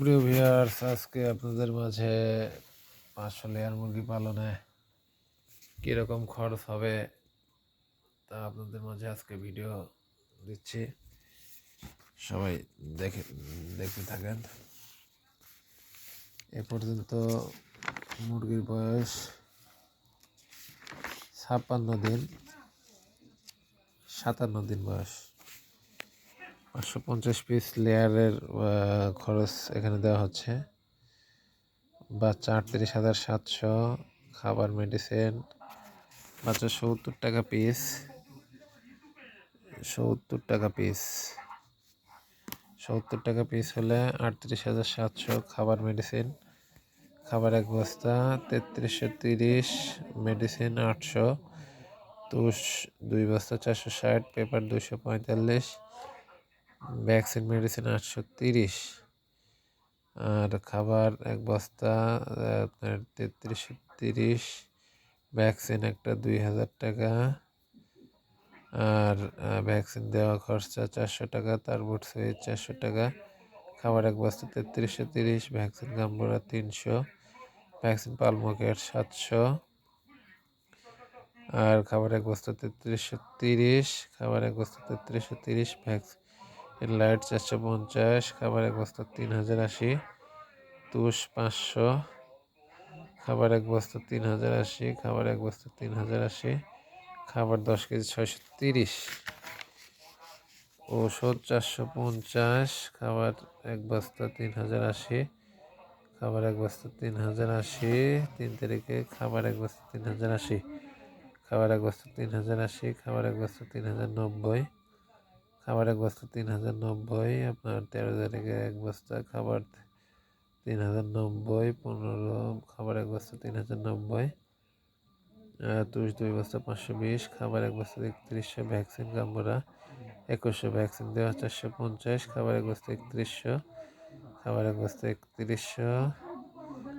প্রিয় ভিউয়ার্স, আজকে আপনাদের মাঝে পাঁচশো লেয়ার মুরগি পালনে কীরকম খরচ হবে তা আপনাদের মাঝে আজকে ভিডিও দিচ্ছি। সবাই দেখে, দেখতে থাকেন। এ পর্যন্ত মুরগির বয়স ছাপ্পান্ন দিন, সাতান্ন দিন বয়স। পাঁচশো পঞ্চাশ পিস লেয়ারের খরচ এখানে দেওয়া হচ্ছে। বাচ্চা আটত্রিশ হাজার সাতশো, খাবার মেডিসিন বাচ্চা সত্তর টাকা পিস সত্তর টাকা পিস সত্তর টাকা পিস হলে আটত্রিশ হাজার সাতশো খাবার মেডিসিন খাবার এক বস্তা, তেত্রিশশো তিরিশ মেডিসিন আটশো, তুষ দুই বস্তা চারশো ষাট পেপার দুশো পঁয়তাল্লিশ ভ্যাকসিন মেডিসিন আটশো তিরিশ। আর খাবার এক বস্তা আপনার তেত্রিশশো তিরিশ। ভ্যাকসিন একটা দুই হাজার টাকা। আর ভ্যাকসিন দেওয়া খরচা চারশো টাকা, তার বুট সুইচ চারশো টাকা। খাবার এক বস্তা তেত্রিশশো তিরিশ ভ্যাকসিন গাম্বুরা তিনশো ভ্যাকসিন পালমোকেট সাতশো। আর খাবার এক বস্তা তেত্রিশশো তিরিশ, খাবার এক বস্তা তেত্রিশশো তিরিশ ভ্যাকসিন লাইট চারশো পঞ্চাশ, খাবার এক বস্তা তিন হাজার আশি, তুষ পাঁচশো, খাবার এক বস্তা তিন হাজার আশি, খাবার এক বস্তা তিন হাজার আশি, খাবার দশ কেজি ছয়শো তিরিশ। ওষুধ চারশো পঞ্চাশ, খাবার এক বস্তা তিন হাজার আশি, খাবার এক বস্তা তিন হাজার আশি, তিন তারিখে খাবার এক বস্তা তিন হাজার আশি, খাবার এক বস্তা তিন হাজার আশি, খাবার এক বস্তা তিন হাজার নব্বই খাবার এক বস্তা তিন হাজার নব্বই, আপনার তেরো তারিখে এক বস্তা খাবার তিন হাজার নব্বই, পনেরো খাবার এক বস্তা তিন হাজার নব্বই তুষ দুই বস্তা পাঁচশো বিশ খাবার এক বস্তা একত্রিশশো, ভ্যাকসিন গাম্বরা একুশশো, ভ্যাকসিন দেওয়া চারশো পঞ্চাশ খাবার এক বস্তা একত্রিশশো খাবার এক বস্তা একত্রিশশো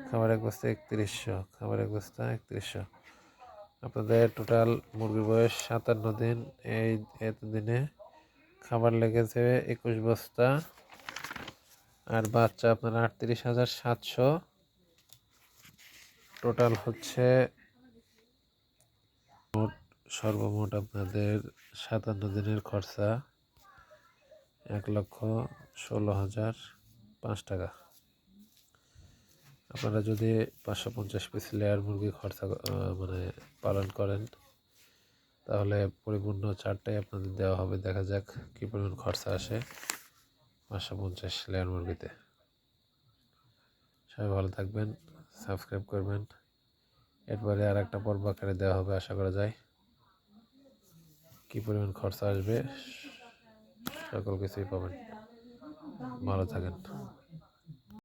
খাবার এক বস্তা একত্রিশশো খাবার এক বস্তা একত্রিশশো। আপনাদের টোটাল মুরগির বয়স সাতান্ন দিন, এই এতদিনে খাবার লেগেছে একুশ বস্তা। আর বাচ্চা আপনার আটত্রিশ হাজার সাতশো। টোটাল হচ্ছে মোট, সর্বমোট আপনাদের সাতান্ন দিনের খরচা এক লক্ষ ষোলো হাজার পাঁচ টাকা। আপনারা যদি পাঁচশো পঞ্চাশ পিস লেয়ার মুরগি খরচা মানে পালন করেন তাহলে পরিপূর্ণ চারটাই আপনাদের দেওয়া হবে। দেখা যাক কী পরিমাণ খরচা আসে পাঁচশো পঞ্চাশ লেয়ার মুরগিতে। সবাই ভালো থাকবেন, সাবস্ক্রাইব করবেন। এরপরে আর একটা পর্ব আকারে দেওয়া হবে, আশা করা যায়। কী পরিমাণ খরচা আসবে, সকল কিছুই পাবেন। ভালো থাকেন।